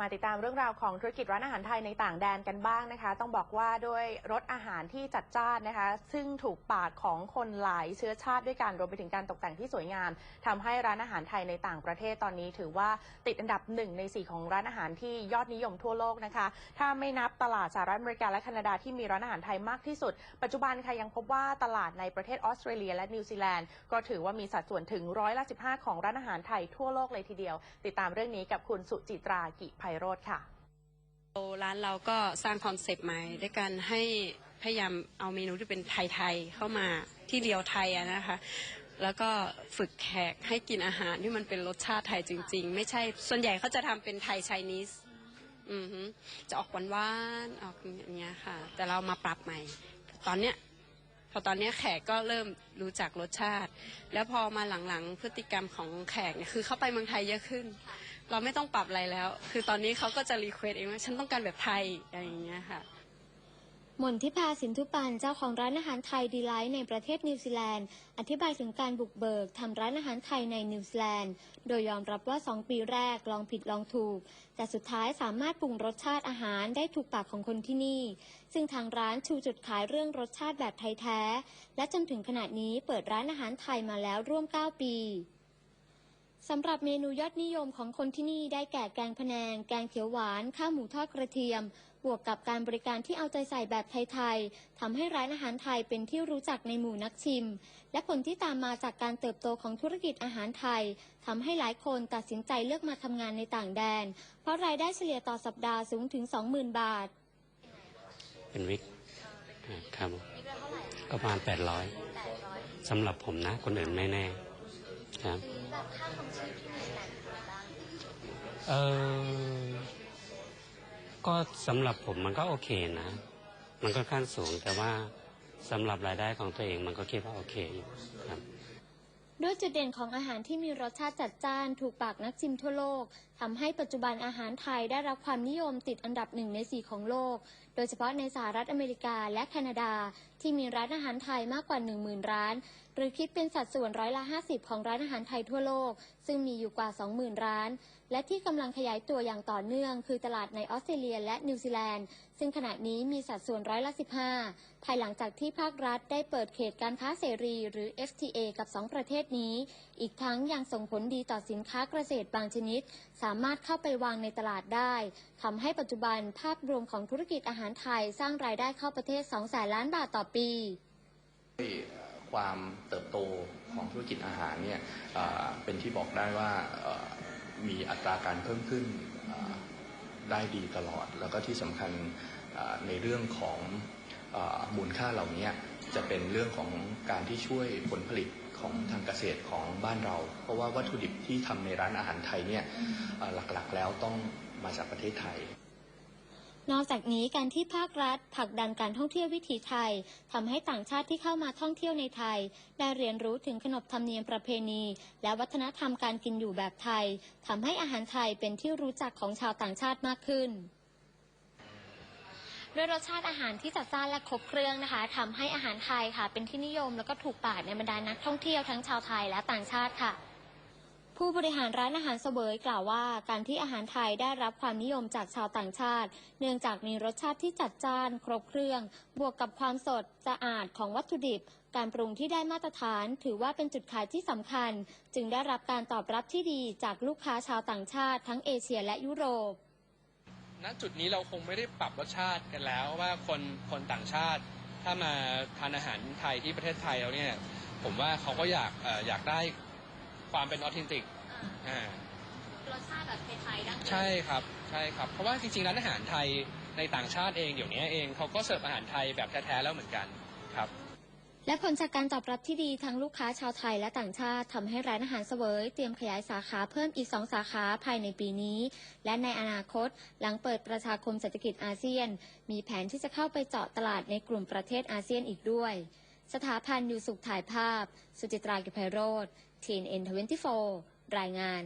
มาติดตามเรื่องราวของธุรกิจร้านอาหารไทยในต่างแดนกันบ้างนะคะ ต้องบอกว่าด้วยรสอาหารที่จัดจ้านนะคะ ซึ่งถูกปากของคนหลายเชื้อชาติด้วยกันรวมไปถึงการตกแต่งที่สวยงามทำให้ร้านอาหารไทยในต่างประเทศตอนนี้ ถือว่าติดอันดับหนึ่งในสี่ของร้านอาหารที่ยอดนิยมทั่วโลกนะคะ ถ้าไม่นับตลาดสหรัฐอเมริกาและแคนาดาที่มีร้านอาหารไทยมากที่สุด ปัจจุบันค่ะยังพบว่าตลาดในประเทศออสเตรเลีย และนิวซีแลนด์ก็ถือว่ามีสัดส่วนถึงร้อยละ15 ของร้านอาหารไทยทั่วโลกเลยทีเดียว ติดตามเรื่องนี้กับคุณสุจิตรากิไพโรธค่ะร้านเราก็สร้างคอนเซปต์ใหม่ด้วยการให้พยายามเอาเมนูที่เป็นไทยๆเข้ามาที่เดียวไทยะนะคะ แล้วก็ฝึกแขกให้กินอาหารที่มันเป็นรสชาติไทยจริง ๆ ไม่ใช่ส่วนใหญ่เขาจะทำเป็นไทยไชนีสอือจะออกหวานๆออกอย่างเงี้ยค่ะ แต่เรามาปรับใหม่ ตอนเนี้ยพอตอนเนี้ยแขกก็เริ่มรู้จักรสชาติ แล้วพอมาหลังๆ พฤติกรรมของแขกเนี่ยคือเขาไปเมืองไทยเยอะขึ้น เราไม่ต้องปรับอะไรแล้ว คือตอนนี้เขาก็จะรีเควสเองว่าฉันต้องการแบบไทยอะไรอย่างเงี้ยค่ะมนทิพาสินทุปันเจ้าของร้านอาหารไทยดีไลท์ในประเทศนิวซีแลนด์ อธิบายถึงการบุกเบิกทำร้านอาหารไทยในนิวซีแลนด์ โดยยอมรับว่า 2 ปีแรกลองผิดลองถูก แต่สุดท้ายสามารถปรุงรสชาติอาหารได้ถูกปากของคนที่นี่ ซึ่งทางร้านชูจุดขายเรื่องรสชาติแบบไทยแท้ และจนถึงขณะนี้เปิดร้านอาหารไทยมาแล้วร่วม 9 ปี สำหรับเมนูยอดนิยมของคนที่นี่ได้แก่แกงพะแนง แกงเขียวหวาน ข้าวหมูทอดกระเทียม บวกกับการบริการที่เอาใจใส่แบบไทยๆทำให้ร้านอาหารไทยเป็นที่รู้จักในหมู่นักชิม และผลที่ตามมาจากการเติบโตของธุรกิจอาหารไทยทำให้หลายคนตัดสินใจเลือกมาทำงานในต่างแดน เพราะรายได้เฉลี่ยต่อสัปดาห์สูงถึง 20,000 บาท เป็นวิกครับก็ประมาณแปดร้อยสำหรับผมนะคนอื่นไม่แน่ ครับเออก็สำหรับผมมันก็โอเคนะ มันก็ขั้นสูงแต่ว่าสำหรับรายได้ของตัวเองมันก็คิดว่าโอเคอยู่ครับด้วยจุดเด่นของอาหารที่มีรสชาติจัดจ้าน ถูกปากนักชิมทั่วโลกทำให้ปัจจุบันอาหารไทยได้รับความนิยมติดอันดับหนึ่งในสี่ของโลก โดยเฉพาะในสหรัฐอเมริกาและแคนาดาที่มีร้านอาหารไทยมากกว่า 10,000 ร้าน หรือคิดเป็นสัดส่วนร้อยละ 50 ของร้านอาหารไทยทั่วโลก ซึ่งมีอยู่กว่า 20,000 ร้าน และที่กำลังขยายตัวอย่างต่อเนื่อง คือตลาดในออสเตรเลียและนิวซีแลนด์ ซึ่งขณะนี้มีสัดส่วนร้อยละ 15 ภายหลังจากที่ภาครัฐได้เปิดเขตการค้าเสรี หรือ FTA กับ 2 ประเทศนี้ อีกทั้งยังส่งผลดีต่อสินค้าเกษตรบางชนิด สามารถเข้าไปวางในตลาดได้ทำให้ปัจจุบันภาพรวมของธุรกิจอาหารไทยสร้างรายได้เข้าประเทศ2แสนล้านบาทต่อปี ความเติบโตของธุรกิจอาหารเนี่ยเป็นที่บอกได้ว่ามีอัตราการเพิ่มขึ้นได้ดีตลอด แล้วก็ที่สำคัญในเรื่องของอมูลค่าเหล่านี้จะเป็นเรื่องของการที่ช่วยผลผลิตของทางเกษตรของบ้านเรา เพราะว่าวัตถุดิบที่ทำในร้านอาหารไทยเนี่ยหลักๆแล้วต้องมาจากประเทศไทย นอกจากนี้การที่ภาครัฐผลักดันการท่องเที่ยววิถีไทยทำให้ต่างชาติที่เข้ามาท่องเที่ยวในไทย ได้เรียนรู้ถึงขนบธรรมเนียมประเพณี และวัฒนธรรมการกินอยู่แบบไทยทำให้อาหารไทยเป็นที่รู้จักของชาวต่างชาติมากขึ้นด้วยรสชาติอาหารที่จัดจ้านและครบเครื่องนะคะทำให้อาหารไทยค่ะ เป็นที่นิยมแล้วก็ถูกปากในบรรดานักท่องเที่ยวทั้งชาวไทยและต่างชาติค่ะ ผู้บริหารร้านอาหารเสวยกล่าวว่า การที่อาหารไทยได้รับความนิยมจากชาวต่างชาติ เนื่องจากมีรสชาติที่จัดจ้าน ครบเครื่อง บวกกับความสดสะอาดของวัตถุดิบ การปรุงที่ได้มาตรฐาน ถือว่าเป็นจุดขายที่สำคัญ จึงได้รับการตอบรับที่ดีจากลูกค้าชาวต่างชาติทั้งเอเชียและยุโรปณจุดนี้เราคงไม่ได้ปรับรสชาติกันแล้วว่าคนคนต่างชาติ ถ้ามาทานอาหารไทยที่ประเทศไทยแล้วเนี่ยผมว่าเขาก็อยากอยากได้ ความเป็นออเทนติกอ่ารสชาติแบบไทยๆดั้งใช่ครับใช่ครับ เพราะว่าจริงๆร้านอาหารไทยในต่างชาติเองเดี๋ยวนี้เองเขาก็เสิร์ฟอาหารไทยแบบแท้ๆแล้วเหมือนกันครับ และผลจากการตอบรับที่ดีทั้งลูกค้าชาวไทยและต่างชาติทำให้ร้านอาหารเสวยเตรียมขยายสาขาเพิ่มอีก 2 สาขาภายในปีนี้ และในอนาคต หลังเปิดประชาคมเศรษฐกิจอาเซียน มีแผนที่จะเข้าไปเจาะตลาดในกลุ่มประเทศอาเซียนอีกด้วย สถาพันธ์อยู่สุขถ่ายภาพ สุจิตรากิจไพโรธ TNN24 รายงาน